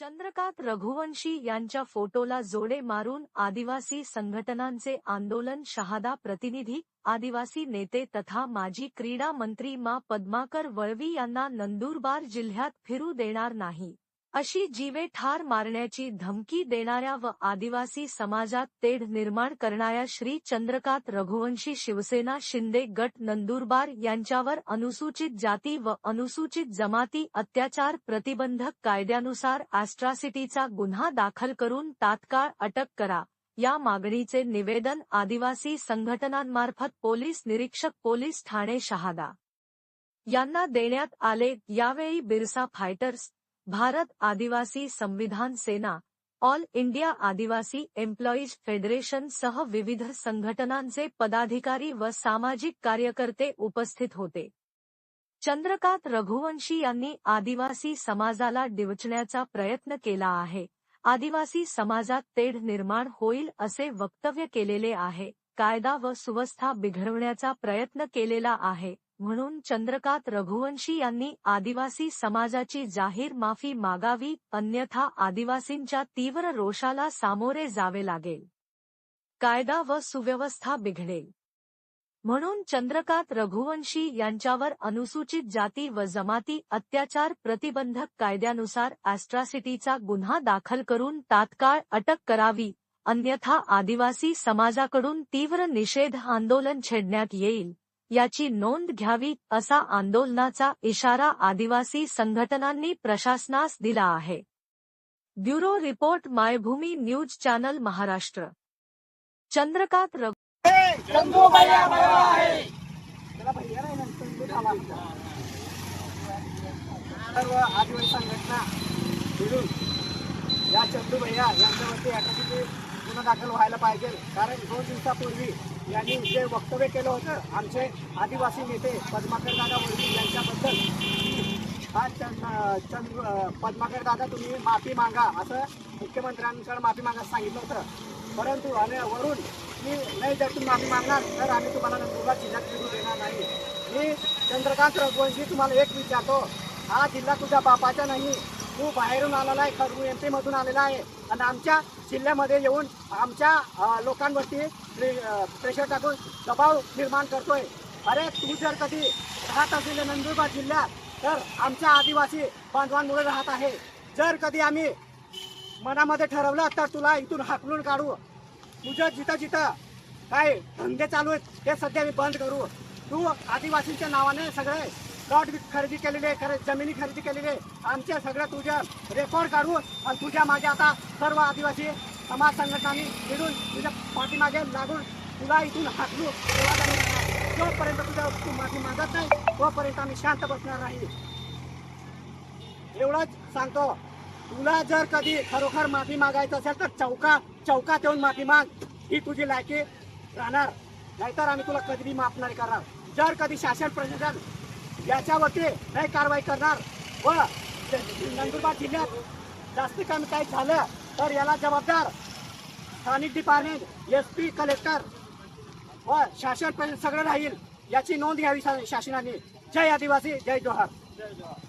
चंद्रकांत रघुवंशी यांच्या फोटोला जोडे मारून आदिवासी संघटनांचे आंदोलन शहादा प्रतिनिधी आदिवासी नेते तथा माजी क्रीडा मंत्री मा पद्माकर वळवी यांना नंदुरबार जिल्ह्यात फिरू देणार नाही. अशी जीवे ठार मारण्याची धमकी देणाऱ्या व आदिवासी समाजात तेढ निर्माण करणाऱ्या श्री चंद्रकांत रघुवंशी शिवसेना शिंदे गट नंदुरबार यांच्यावर अनुसूचित जाती व अनुसूचित जमाती अत्याचार प्रतिबंधक कायद्यानुसार ॲस्ट्रॉसिटीचा गुन्हा दाखल करून तात्काळ अटक करा. या मागणीचे निवेदन आदिवासी संघटनांमार्फत पोलीस निरीक्षक पोलीस ठाणे शहादा यांना देण्यात आले. यावेळी Birsa Fighters Bharat Adivasi Samvidhan Sena All India Adivasi Employees Federation सह विविध संघटनांचे पदाधिकारी व सामाजिक कार्यकर्ते उपस्थित होते. चंद्रकांत रघुवंशी यांनी आदिवासी समाजाला डिवचण्याचा प्रयत्न केला आहे. आदिवासी समाजात तेढ निर्माण होईल असे वक्तव्य केलेले आहे. कायदा व सुवस्था बिघडवण्याचा प्रयत्न केलेला आहे. म्हणून चंद्रकांत रघुवंशी यांनी आदिवासी समाजाची जाहीर माफी मागावी अन्यथा आदिवासींच्या तीव्र रोषाला सामोरे जावे लागेल. कायदा व सुव्यवस्था बिघडेल. म्हणून चंद्रकांत रघुवंशी यांच्यावर अनुसूचित जाती व जमाती अत्याचार प्रतिबंधक कायद्यानुसार ॲस्ट्रॉसिटीचा गुन्हा दाखल करून तात्काळ अटक करावी अन्यथा आदिवासी समाजाकडून तीव्र निषेध आंदोलन छेडण्यात येईल. याची नोंद घ्यावी असा आंदोलनाचा इशारा आदिवासी संघटनांनी प्रशासनास दिला आहे. Bureau report Maybhumi news channel Maharashtra. Chandrakant Raghu सर्व आदिवासी संघटना मिळून या चंदू भैया यांच्यावरती अटकेचे गुन्हा दाखल व्हायला पाहिजे. कारण दोन दिवसापूर्वी यांनी जे वक्तव्य केलं होतं आमचे आदिवासी नेते पद्माकर दादा वर्गी यांच्याबद्दल हा चंद चंद्र पद्माकर दादा तुम्ही माफी मागा असं मुख्यमंत्र्यांकडे माफी मागायला सांगितलं होतं. परंतु आणि वरून मी नाही जर तुम्ही माफी मागणार तर आम्ही तुम्हाला नंदुरबार जिल्ह्यात फिरू देणार नाही. मी चंद्रकांत रघुवंशी तुम्हाला एक विचारतो हा जिल्हा तुझ्या बापाचा नाही तो बाहेरून आलेला आहे खरगू एम पीमधून आलेला आहे. आणि आमच्या जिल्ह्यामध्ये येऊन आमच्या लोकांवरती प्रे- प्रेशर टाकून दबाव निर्माण करतोय. अरे तू जर कधी राहत असलेले नंदुरबार जिल्ह्यात तर आमच्या आदिवासी बांधवांमुळे राहत आहे. जर कधी आम्ही मनामध्ये ठरवलं तर तुला इथून हाकलून काढू. तुझं जिथं जिथं काय धंदे चालू आहेत ते सध्या मी बंद करू. तू आदिवासींच्या नावाने सगळे प्लॉट खरेदी केलेले खरे जमिनी खरेदी केलेले. आमचे सगळं तुझ्या रेकॉर्ड काढून आणि तुझ्या मागे आता सर्व आदिवासी समाज संघटनांनी मिळून तुझ्या पाठीमागे लागून तुला इथून हाकलू तेव्हा जोपर्यंत तुझ्या तू माफी मागत नाही तोपर्यंत आम्ही शांत बसणार नाही. एवढंच सांगतो. तुला जर कधी खरोखर माफी मागायचं असेल तर चौका चौकात येऊन माफी माग. ही तुझी लायकी राहणार. नाहीतर आम्ही तुला कधी माफ नाही करणार. जर कधी शासन प्रशासन याच्यावरती नाही कारवाई करणार. व नंदुरबार जिल्ह्यात जास्त कमी काही झालं तर याला जबाबदार स्थानिक डिपार्टमेंट एस पी कलेक्टर व शासन सगळं राहील याची नोंद घ्यावी शासनाने. जय आदिवासी जय जोहार जय जोहार.